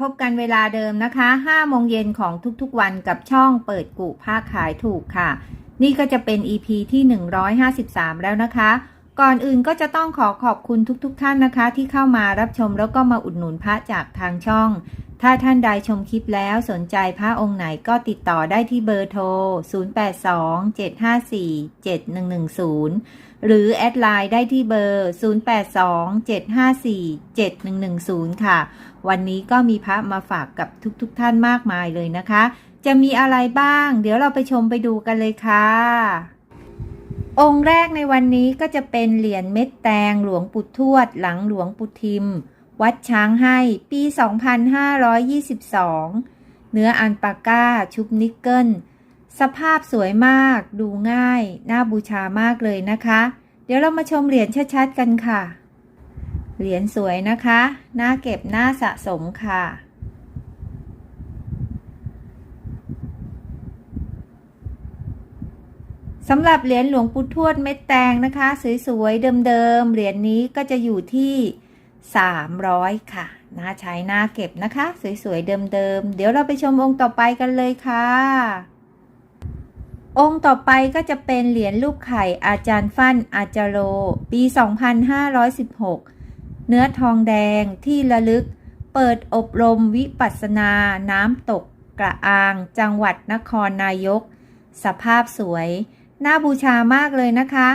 พบกันเวลาเดิมนะคะ5โมงเย็นของทุกๆวันกับช่องเปิดกุภาคขายถูกค่ะ นี่ก็จะเป็น EP ที่ 153 แล้วนะคะ ก่อนอื่นก็จะต้องขอขอบคุณทุกๆทท่านนะคะ ที่เข้ามารับชมแล้วก็มาอุดหนุนพระจากทางช่อง ถ้าท่านใดชมคลิปแล้วสนใจพระองค์ไหนก็ติดต่อได้ที่เบอร์โทร 0827547110 หรือแอดไลน์ได้ที่เบอร์ 0827547110 ค่ะ วันนี้ก็มีพระมาฝากกับทุกๆทท่านมากมายเลยนะคะ จะมีอะไรบ้าง เดี๋ยวเราไปชมไปดูกันเลยค่ะ องค์แรกในวันนี้ก็จะเป็นเหรียญเม็ดแตงหลวงปู่ทวด หลังหลวงปู่ทิม วัดช้างให้ปี 2522 เนื้ออันปาก้าชุบนิกเกิล สภาพสวยมาก ดูง่าย น่าบูชามากเลยนะคะ เดี๋ยวเรามาชมเหรียญชัดๆกันค่ะ เหรียญสวยนะคะ น่าเก็บน่าสะสมค่ะ สำหรับเหรียญหลวงปู่ทวดเม็ดแตงนะคะ สวยๆ เดิมๆ เหรียญนี้ก็จะอยู่ที่ 300 ค่ะน่าใช้น่าเก็บนะคะ สวยๆ เดิมๆ เดี๋ยวเราไปชมองค์ต่อไปกันเลยค่ะ องค์ต่อไปก็จะเป็นเหรียญลูกไข่อาจารย์ฟั่นอาจารโร ปี 2516 เนื้อทองแดงที่ระลึก เปิดอบรมวิปัสสนา น้ำตกกระอาง จังหวัดนครนายก สภาพสวย น่าบูชามากเลยนะคะ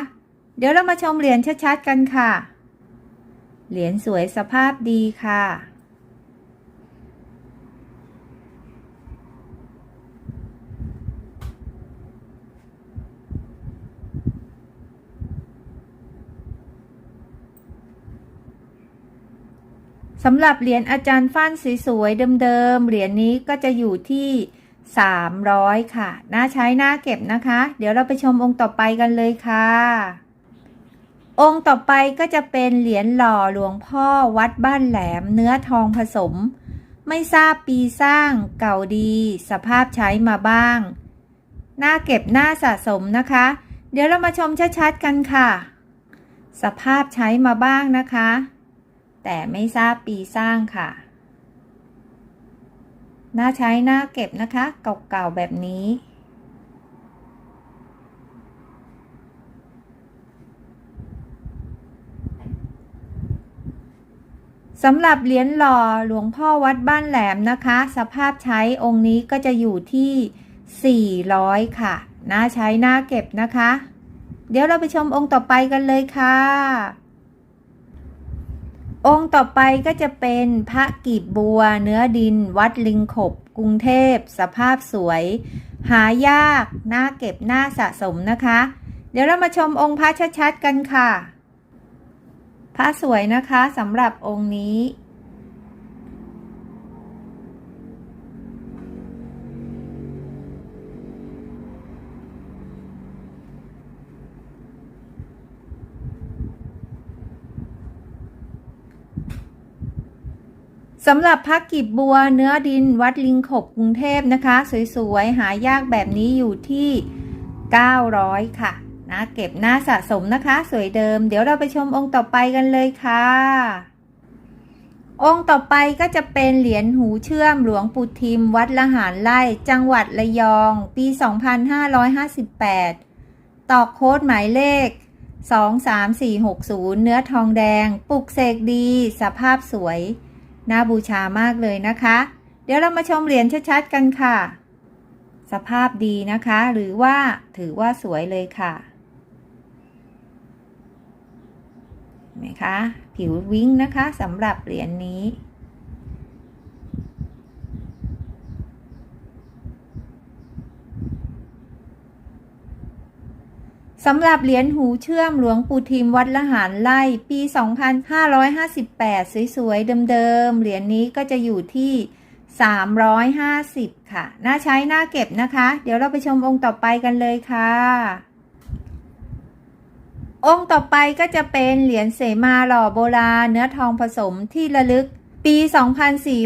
เดี๋ยวเรามาชมเหรียญชัดๆกันค่ะ เหรียญสวยสภาพดีค่ะ สำหรับเหรียญอาจารย์ฟั่นสวยๆเดิมๆ เหรียญนี้ก็จะอยู่ที่ 300 ค่ะ น่าใช้น่าเก็บนะคะ เดี๋ยวเราไปชมองค์ต่อไปกันเลยค่ะ องค์ต่อไปก็จะเป็นเหรียญหล่อหลวงพ่อวัดบ้านแหลมเนื้อทองผสม ไม่ทราบปีสร้างเก่าดี สภาพใช้มาบ้าง น่าเก็บน่าสะสมนะคะ เดี๋ยวเรามาชมชัดๆกันค่ะ สภาพใช้มาบ้างนะคะ แต่ไม่ทราบปีสร้างค่ะ น่าใช้น่าเก็บนะคะ เก่าๆแบบนี้ สำหรับเหรียญหล่อหลวงพ่อวัดบ้านแหลมนะคะ สภาพใช้องค์นี้ก็จะอยู่ที่ 400 ค่ะ น่าใช้น่าเก็บนะคะ เดี๋ยวเราไปชมองค์ต่อไปกันเลยค่ะ องค์ต่อไปก็จะเป็นพระกีบบัว เนื้อดิน วัดลิงขบ กรุงเทพ สภาพสวย หายากน่าเก็บน่าสะสมนะคะ เดี๋ยวเรามาชมองค์พระชัดๆกันค่ะ พระสวยนะคะสำหรับองค์นี้ สำหรับพักกิบบัวเนื้อดินวัดลิงขบกรุงเทพนะคะ สวยๆ หายากแบบนี้อยู่ที่ 900 ค่ะนะเก็บหน้าสะสมนะคะ สวยเดิม เดี๋ยวเราไปชมองค์ต่อไปกันเลยค่ะ องค์ต่อไปก็จะเป็นเหรียญหูเชื่อมหลวงปู่ทิม วัดละหารไร่จังหวัดระยอง ปี 2558 ตอกโค้ดหมายเลข 23460 เนื้อทองแดง ปลุกเสกดี สภาพสวย น่าบูชามากเลยนะคะ เดี๋ยวเรามาชมเหรียญชัดๆกันค่ะ สภาพดีนะคะ หรือว่าถือว่าสวยเลยค่ะเห็นไหมคะ ผิววิ้งนะคะสำหรับเหรียญนนี้ สำหรับเหรียญหูเชื่อมหลวงปู่ทิมวัดละหารไล่ปี 2558 สวยๆ เดิมๆ เหรียญนนี้ก็จะอยู่ที่ 350 ค่ะ น่าใช้ น่าเก็บนะคะ เดี๋ยวเราไปชมองค์ต่อไปกันเลยค่ะ องค์ต่อไปก็จะเป็นเหรียญเสมาหล่อโบราณเนื้อทองผสมที่ระลึกปี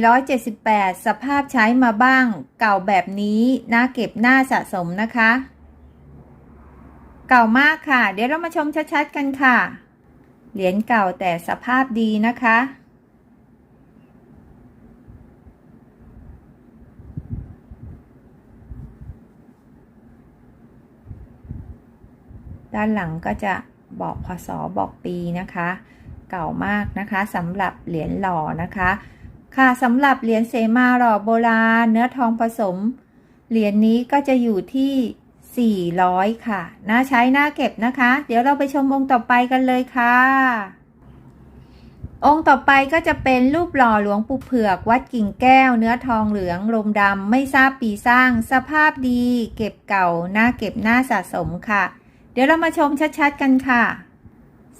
2478 สภาพใช้มาบ้าง เก่าแบบนี้ น่าเก็บน่าสะสมนะคะ เก่ามากค่ะ เดี๋ยวเรามาชมชัดๆกันค่ะ เหรียญเก่าแต่สภาพดีนะคะ ด้านหลังก็จะบอกพศบอกปีนะคะ เก่ามากนะคะสำหรับเหรียญหล่อนะคะ ค่ะสำหรับเหรียญเสมาหล่อโบราณ เนื้อทองผสม เหรียญนี้ก็จะอยู่ที่ 400 ค่ะ น่าใช้น่าเก็บนะคะ เดี๋ยวเราไปชมองค์ต่อไปกันเลยค่ะ องค์ต่อไปก็จะเป็นรูปหล่อหลวงปู่เผือก วัดกิ่งแก้ว เนื้อทองเหลือง ลมดำ ไม่ทราบปีสร้าง สภาพดี เก็บเก่า น่าเก็บน่าสะสมค่ะ เดี๋ยวเรามาชมชัดๆกันค่ะ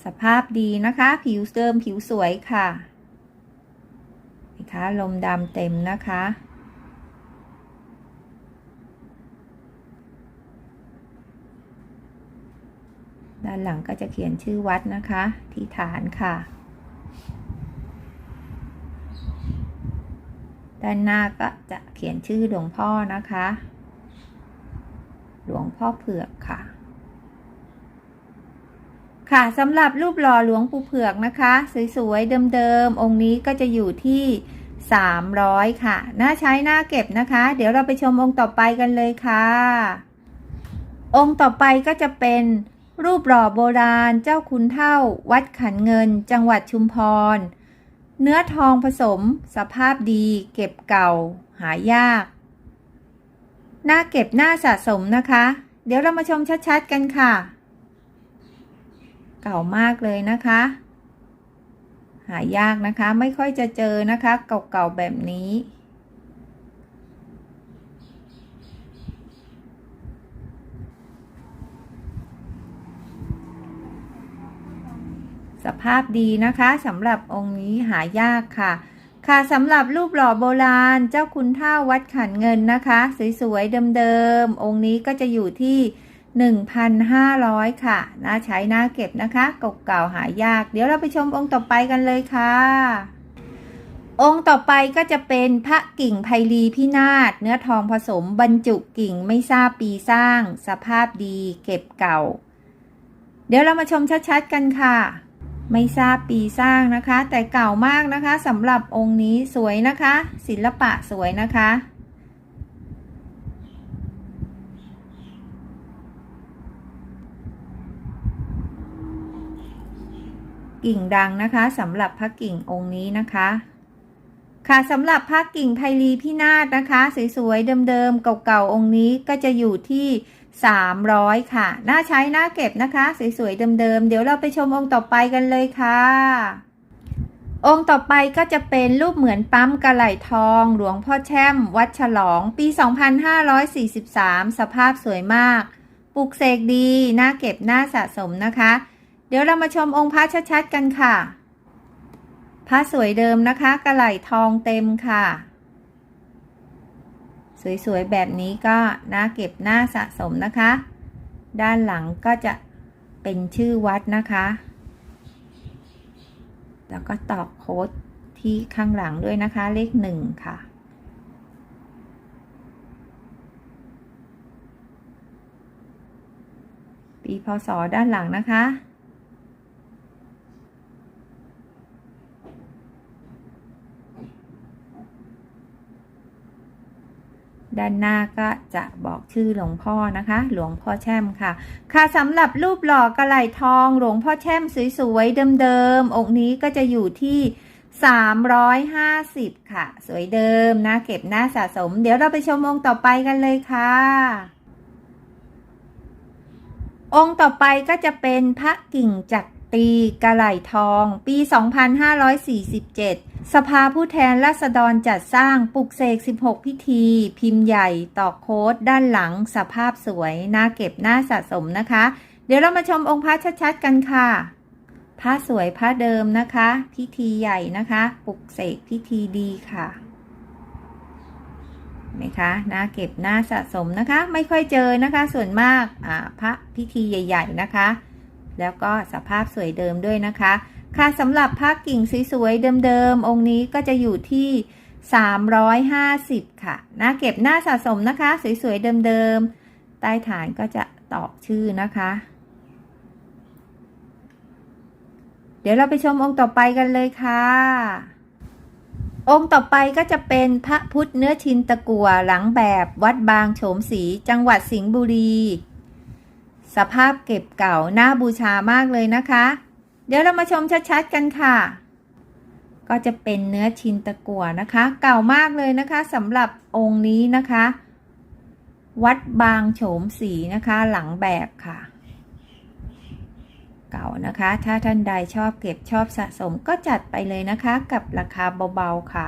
สภาพดีนะคะ ผิวเดิมผิวสวยค่ะนะคะลมดำเต็มนะคะ ด้านหลังก็จะเขียนชื่อวัดนะคะ ที่ฐานค่ะ ด้านหน้าก็จะเขียนชื่อหลวงพ่อนะคะ หลวงพ่อเผือกค่ะค่ะสำหรับรูปหล่อหลวงปู่เผือกนะคะ สวยๆเดิมๆองค์นี้ก็จะอยู่ที่ 300 ค่ะ น่าใช้น่าเก็บนะคะ เดี๋ยวเราไปชมองค์ต่อไปกันเลยค่ะ องค์ต่อไปก็จะเป็น รูปหล่อโบราณเจ้าคุณเท่า วัดขันเงิน จังหวัดชุมพร เนื้อทองผสม สภาพดี เก็บเก่า หายาก หน่าเก็บหน่าสะสมนะคะ เดี๋ยวเรามาชมชัดๆกันค่ะ เก่ามากเลยนะคะ หายากนะคะ ไม่ค่อยจะเจอนะคะ เก่าๆแบบนี้ สภาพดีนะคะสำหรับองค์นี้หายากค่ะ ค่ะสำหรับรูปหล่อโบราณเจ้าคุณท่าวัดขันเงินนะคะ สวยๆเดิมๆองค์นี้ก็จะอยู่ที่1,500 ค่ะ น่าใช้น่าเก็บนะคะเก่าๆหายาก เดี๋ยวเราไปชมองค์ต่อไปกันเลยค่ะ องค์ต่อไปก็จะเป็นพระกิ่งไพลีพินาศ เนื้อทองผสมบรรจุกิ่งไม่ทราบปีสร้าง สภาพดีเก็บเก่า เดี๋ยวเรามาชมชัดๆกันค่ะ ไม่ทราบปีสร้างนะคะ แต่เก่ามากนะคะสำหรับองค์นี้สวยนะคะ ศิลปะสวยนะคะ กิ่งดังนะคะสำหรับพระกิ่งองค์นี้นะคะ ค่ะสำหรับพระกิ่งไพลีพินาศนะคะ สวยๆเดิมๆเก่าๆองค์นี้ก็จะอยู่ที่ 300 ค่ะ น่าใช้น่าเก็บนะคะ สวยๆเดิมๆเดี๋ยวเราไปชมองค์ต่อไปกันเลยค่ะ องค์ต่อไปก็จะเป็นรูปเหมือนปั๊มกระไหลทอง หลวงพ่อแช่ม วัดฉลอง ปี 2543 สภาพสวยมาก ปลุกเสกดี น่าเก็บน่าสะสมนะคะ เดี๋ยวเรามาชมองค์พระชัดๆกันค่ะ พระสวยเดิมนะคะกระไหล่ทองเต็มค่ะ สวยๆแบบนี้ก็น่าเก็บน่าสะสมนะคะ ด้านหลังก็จะเป็นชื่อวัดนะคะ แล้วก็ตอกโค้ดที่ข้างหลังด้วยนะคะเลขหนึ่งค่ะปีพศด้านหลังนะคะ ด้านหน้าก็จะบอกชื่อหลวงพ่อนะคะ หลวงพ่อแช่มค่ะ ค่ะสำหรับรูปหล่อกระไหลทอง หลวงพ่อแช่มสวยๆเดิมๆองค์นี้ก็จะอยู่ที่ 350 ค่ะ สวยเดิมนะ เก็บหน้าสะสม เดี๋ยวเราไปชมองค์ต่อไปกันเลยค่ะ องค์ต่อไปก็จะเป็นพระกิ่งจัก รีกระไหลทอง ปี 2547 สภาผู้แทนราษฎรจัดสร้างปลุกเสก 16 พิธี พิมพ์ใหญ่ตอกโค้ดด้านหลังสภาพสวยน่าเก็บน่าสะสมนะคะ เดี๋ยวเรามาชมองค์พระชัดๆกันค่ะพระสวยพระเดิมนะคะ พิธีใหญ่นะคะ ปลุกเสกพิธีดีค่ะไหมคะน่าเก็บน่าสะสมนะคะ ไม่ค่อยเจอนะคะ ส่วนมากอ่าพระพิธีใหญ่ ๆ นะคะ แล้วก็สภาพสวยเดิมด้วยนะคะ ค่ะสำหรับพระกิ่งสวยๆเดิมๆองค์นี้ก็จะอยู่ที่ 350 ค่ะหน่าเก็บหน่าสะสมนะคะ สวยๆเดิมๆใต้ฐานก็จะตอกชื่อนะคะ เดี๋ยวเราไปชมองค์ต่อไปกันเลยค่ะ องค์ต่อไปก็จะเป็นพระพุทธเนื้อชินตะกัวหลังแบบวัดบางโฉมศรีจังหวัดสิงห์บุรี สภาพเก็บเก่าน่าบูชามากเลยนะคะ เดี๋ยวเรามาชมชัดๆกันค่ะ ก็จะเป็นเนื้อชินตะกั่วนะคะ เก่ามากเลยนะคะสำหรับองค์นี้นะคะ วัดบางโฉมสีนะคะหลังแบบค่ะ เก่านะคะ ถ้าท่านใดชอบเก็บชอบสะสมก็จัดไปเลยนะคะ กับราคาเบาๆค่ะ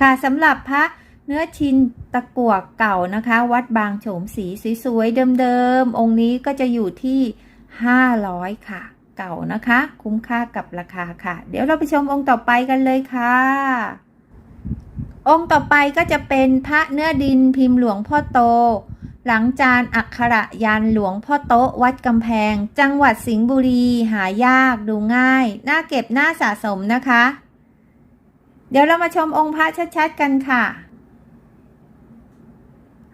ค่ะสำหรับพระ เนื้อชินตะกั่วเก่านะคะ วัดบางโฉมสีสวยๆเดิมๆองค์นี้ก็จะอยู่ที่ 500 ค่ะ เก่านะคะ คุ้มค่ากับราคาค่ะ เดี๋ยวเราไปชมองค์ต่อไปกันเลยค่ะ องค์ต่อไปก็จะเป็นพระเนื้อดินพิมพ์หลวงพ่อโต หลังจานอักขระยันหลวงพ่อโตวัดกำแพง จังหวัดสิงห์บุรีหายากดูง่าย น่าเก็บน่าสะสมนะคะ เดี๋ยวเรามาชมองค์พระชัดๆกันค่ะ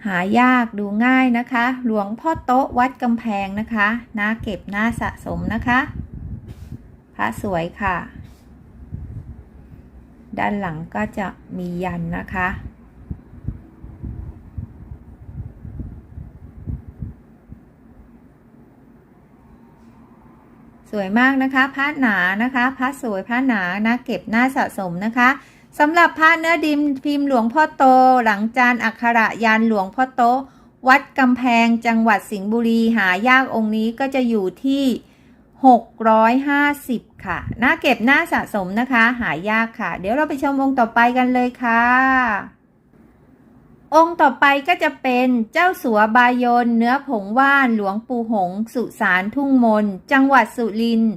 หายากดูง่ายนะคะ หลวงพ่อโต๊ะวัดกำแพงนะคะน่าเก็บน่าสะสมนะคะพระสวยค่ะ ด้านหลังก็จะมียันนะคะ สวยมากนะคะผ้าหนานะคะผ้าสวยผ้าหนานะเก็บหน้าสะสมนะคะ สำหรับผ้าเนื้อดิมพิมพ์หลวงพ่อโต หลังจานอักขระยานหลวงพ่อโต วัดกำแพงจังหวัดสิงห์บุรีหายากองค์นี้ก็จะอยู่ที่ 650 ค่ะ น่าเก็บหน้าสะสมนะคะ หายากค่ะ เดี๋ยวเราไปชมองค์ต่อไปกันเลยค่ะ องค์ต่อไปก็จะเป็นเจ้าสัวบายนเนื้อผงว่านหลวงปู่หง สุสานทุ่งมน จังหวัดสุรินทร์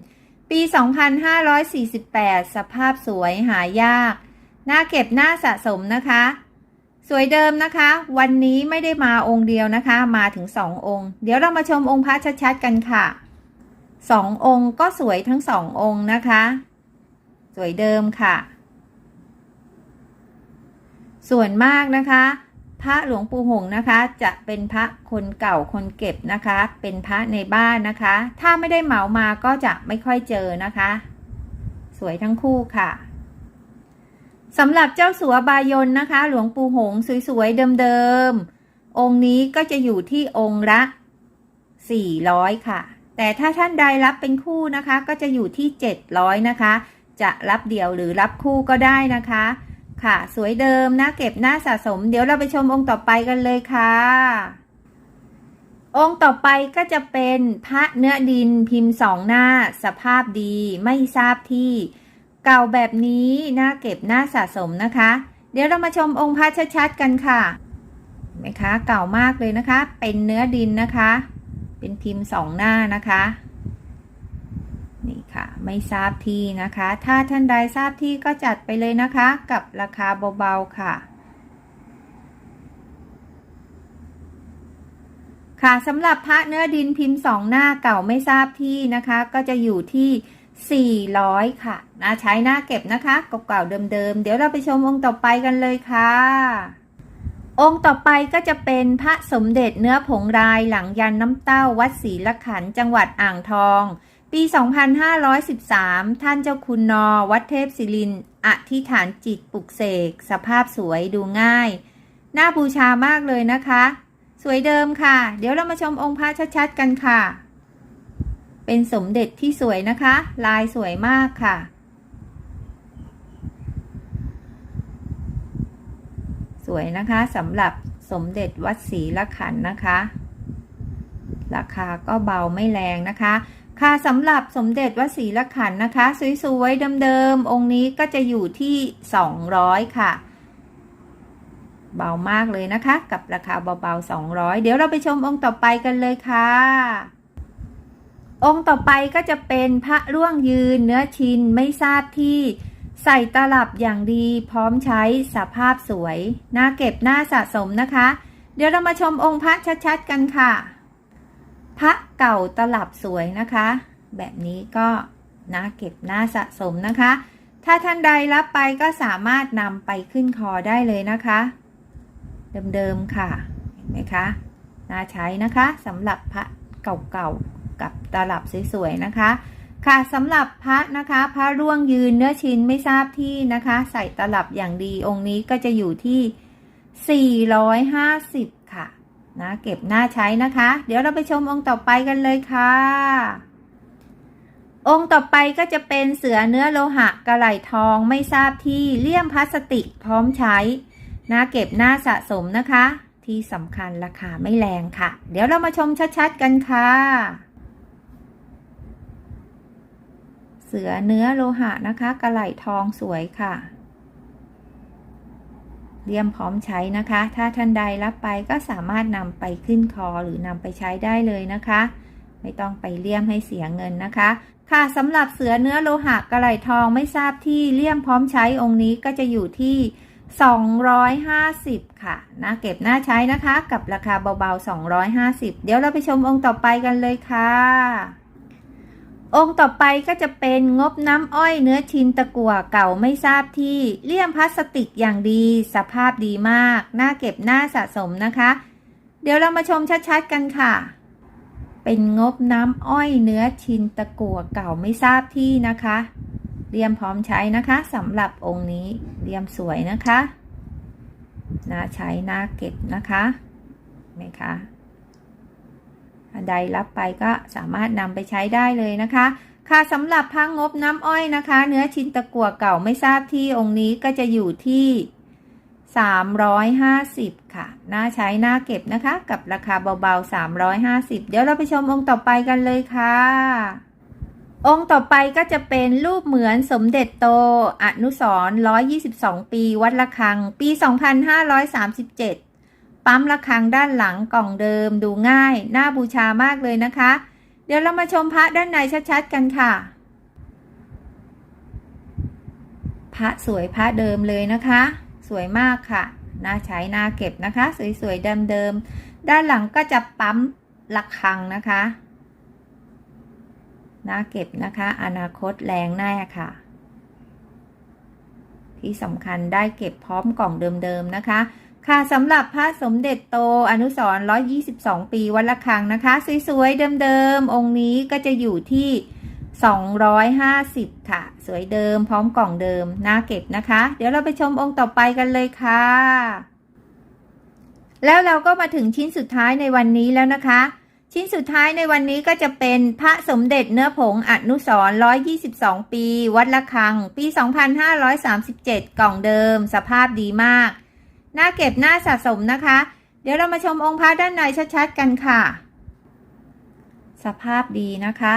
ปี 2548 สภาพสวยหายาก หน่าเก็บหน้าสะสมนะคะ สวยเดิมนะคะ วันนี้ไม่ได้มาองค์เดียวนะคะ มาถึงสององค์ เดี๋ยวเรามาชมองค์พระชัดๆกันค่ะสององค์ก็สวยทั้งสององค์นะคะ สวยเดิมค่ะ ส่วนมากนะคะ พระหลวงปู่หงนะคะ จะเป็นพระคนเก่าคนเก็บนะคะ เป็นพระในบ้านนะคะ ถ้าไม่ได้เหมามาก็จะไม่ค่อยเจอนะคะ สวยทั้งคู่ค่ะ สำหรับเจ้าสัวบายนนะคะ หลวงปู่หงสวยๆเดิมๆ องค์นี้ก็จะอยู่ที่องค์ละ400 ค่ะ แต่ถ้าท่านใดรับเป็นคู่นะคะ ก็จะอยู่ที่ 700 นะคะ จะรับเดี่ยวหรือรับคู่ก็ได้นะคะ ค่ะ สวยเดิมนะเก็บหน้าสะสม เดี๋ยวเราไปชมองค์ต่อไปกันเลยค่ะ องค์ต่อไปก็จะเป็นพระเนื้อดินพิมพ์สองหน้า สภาพดีไม่ทราบที่ เก่าแบบนี้น่าเก็บน้าสะสมนะคะ เดี๋ยวเรามาชมองค์พระชัดๆกันค่ะเห็นไหมคะเก่ามากเลยนะคะ เป็นเนื้อดินนะคะ เป็นพิมพ์สองหน้านะคะนี่ค่ะไม่ทราบที่นะคะ ถ้าท่านใดทราบที่ก็จัดไปเลยนะคะ กับราคาเบาๆค่ะ ค่ะสำหรับพระเนื้อดินพิมพ์สองหน้าเก่าไม่ทราบที่นะคะ ก็จะอยู่ที่ 400 ค่ะนะใช้หน้าเก็บนะคะเก่าๆเดิมๆ เดี๋ยวเราไปชมองค์ต่อไปกันเลยค่ะ องค์ต่อไปก็จะเป็นพระสมเด็จเนื้อผงรายหลังยันน้ำเต้าวัดศรีละขันจังหวัดอ่างทอง ปี 2513 ท่านเจ้าคุณนอ วัดเทพศิรินอธิฐานจิตปลุกเสก สภาพสวยดูง่าย น่าบูชามากเลยนะคะ สวยเดิมค่ะ เดี๋ยวเรามาชมองค์พระชัดๆกันค่ะ เป็นสมเด็จที่สวยนะคะ ลายสวยมากค่ะ สวยนะคะสำหรับสมเด็จวัดศรีละขันนะคะ ราคาก็เบาไม่แรงนะคะ ค่ะสำหรับสมเด็จวัดศรีละขันนะคะ สวยๆเดิมๆองค์นี้ก็จะอยู่ที่ 200 ค่ะเบามากเลยนะคะ กับราคาเบาๆ 200 เดี๋ยวเราไปชมองค์ต่อไปกันเลยค่ะ องค์ต่อไปก็จะเป็นพระร่วงยืนเนื้อชินไม่ทราบที่ใส่ตลับอย่างดีพร้อมใช้สภาพสวยน่าเก็บน่าสะสมนะคะ เดี๋ยวเรามาชมองค์พระชัดๆกันค่ะ พระเก่าตลับสวยนะคะ แบบนี้ก็น่าเก็บน่าสะสมนะคะ ถ้าท่านใดรับไปก็สามารถนำไปขึ้นคอได้เลยนะคะ เดิมๆค่ะ เห็นไหมคะ น่าใช้นะคะสำหรับพระเก่าๆ กับตลับสวยๆนะคะ ค่ะสำหรับพระนะคะ พระร่วงยืนเนื้อชิ้นไม่ทราบที่นะคะ ใส่ตลับอย่างดีองค์นี้ก็จะอยู่ที่ 450 ค่ะนะเก็บหน้าใช้นะคะ เดี๋ยวเราไปชมองค์ต่อไปกันเลยค่ะ องค์ต่อไปก็จะเป็นเสือเนื้อโลหะกระไหลทองไม่ทราบที่เลี่ยมพลาสติกพร้อมใช้นะเก็บหน้าสะสมนะคะ ที่สำคัญราคาไม่แรงค่ะ เดี๋ยวเรามาชมชัดๆกันค่ะ เสือเนื้อโลหะนะคะกระไหลทองสวยค่ะเลี่ยมพร้อมใช้นะคะ ถ้าท่านใดรับไปก็สามารถนำไปขึ้นคอหรือนำไปใช้ได้เลยนะคะ ไม่ต้องไปเลี่ยมให้เสียเงินนะคะ ค่ะสำหรับเสือเนื้อโลหะกระไหลทองไม่ทราบที่เลี่ยมพร้อมใช้องค์นี้ก็จะอยู่ที่ 250 ค่ะนะเก็บหน้าใช้นะคะ กับราคาเบาๆ 250 เดี๋ยวเราไปชมองค์ต่อไปกันเลยค่ะ องค์ต่อไปก็จะเป็นงบน้ำอ้อยเนื้อชินตะกั่วเก่าไม่ทราบที่เลี่ยมพลาสติกอย่างดี สภาพดีมาก น่าเก็บน้าสะสมนะคะ เดี๋ยวเรามาชมชัดๆกันค่ะ เป็นงบน้ำอ้อยเนื้อชินตะกั่วเก่าไม่ทราบที่นะคะเลี่ยมพร้อมใช้นะคะสำหรับองค์นี้เลี่ยมสวยนะคะน่าใช้น่าเก็บนะคะไหมคะ ใดรับไปก็สามารถนำไปใช้ได้เลยนะคะ ค่ะสำหรับพังงบน้ำอ้อยนะคะ เนื้อชิ้นตะกั่วเก่าไม่ทราบที่องค์นี้ก็จะอยู่ที่ 350 ค่ะ น่าใช้น่าเก็บนะคะ กับราคาเบาๆ 350 เดี๋ยวเราไปชมองค์ต่อไปกันเลยค่ะ องค์ต่อไปก็จะเป็นรูปเหมือนสมเด็จโต อนุสร122 ปี วัดระฆัง ปี 2537 ปั๊มระฆังด้านหลังกล่องเดิมดูง่าย น่าบูชามากเลยนะคะ เดี๋ยวเรามาชมพระด้านในชัดๆกันค่ะ พระสวยพระเดิมเลยนะคะ สวยมากค่ะ น่าใช้น่าเก็บนะคะ สวยๆเดิมๆด้านหลังก็จะปั๊มระฆังนะคะน่าเก็บนะคะ อนาคตแรงแน่ค่ะ ที่สำคัญได้เก็บพร้อมกล่องเดิมๆนะคะ ค่ะสำหรับพระสมเด็จโตอนุสรณ์122ปีวัดละคังนะคะ สวยๆ เดิมๆ องค์นี้ก็จะอยู่ที่250ค่ะ สวยเดิมพร้อมกล่องเดิมน่าเก็บนะคะ เดี๋ยวเราไปชมองค์ต่อไปกันเลยค่ะ แล้วเราก็มาถึงชิ้นสุดท้ายในวันนี้แล้วนะคะ ชิ้นสุดท้ายในวันนี้ก็จะเป็นพระสมเด็จเนื้อผงอนุสรณ์122ปี วัดละคัง ปี2537กล่องเดิม สภาพดีมาก น่าเก็บน่าสะสมนะคะ เดี๋ยวเรามาชมองค์พระด้านในชัดๆกันค่ะ สภาพดีนะคะ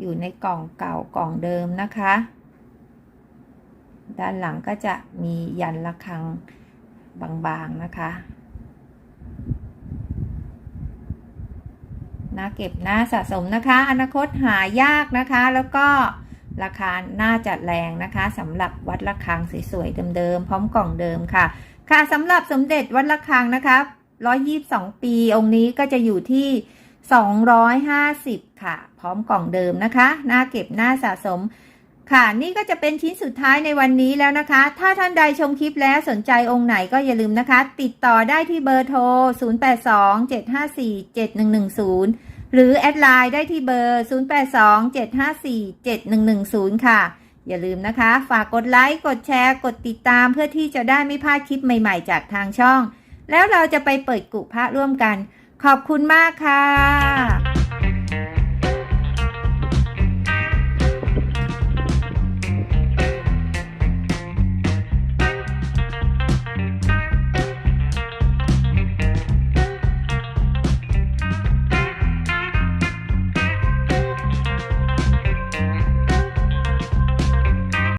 อยู่ในกล่องเก่ากล่องเดิมนะคะ ด้านหลังก็จะมียันระฆังบางๆนะคะน่าเก็บน่าสะสมนะคะ อนาคตหายากนะคะ แล้วก็ราคาน่าจะแรงนะคะสำหรับวัดระฆังสวยๆเดิมๆพร้อมกล่องเดิมค่ะ ค่ะสำหรับสมเด็จวัดระฆังนะคะ122 ปีองค์นี้ก็จะอยู่ที่ 250 ค่ะ พร้อมกล่องเดิมนะคะน่าเก็บน่าสะสม ค่ะ นี่ก็จะเป็นชิ้นสุดท้ายในวันนี้แล้วนะคะ ถ้าท่านใดชมคลิปแล้วสนใจองค์ไหนก็อย่าลืมนะคะ ติดต่อได้ที่เบอร์โทร 0827547110 หรือแอดไลน์ได้ที่เบอร์ 0827547110 ค่ะ อย่าลืมนะคะ ฝากกดไลค์ กดแชร์ กดติดตามเพื่อที่จะได้ไม่พลาดคลิปใหม่ๆ จากทางช่อง แล้วเราจะไปเปิดกุพระร่วมกัน ขอบคุณมากค่ะ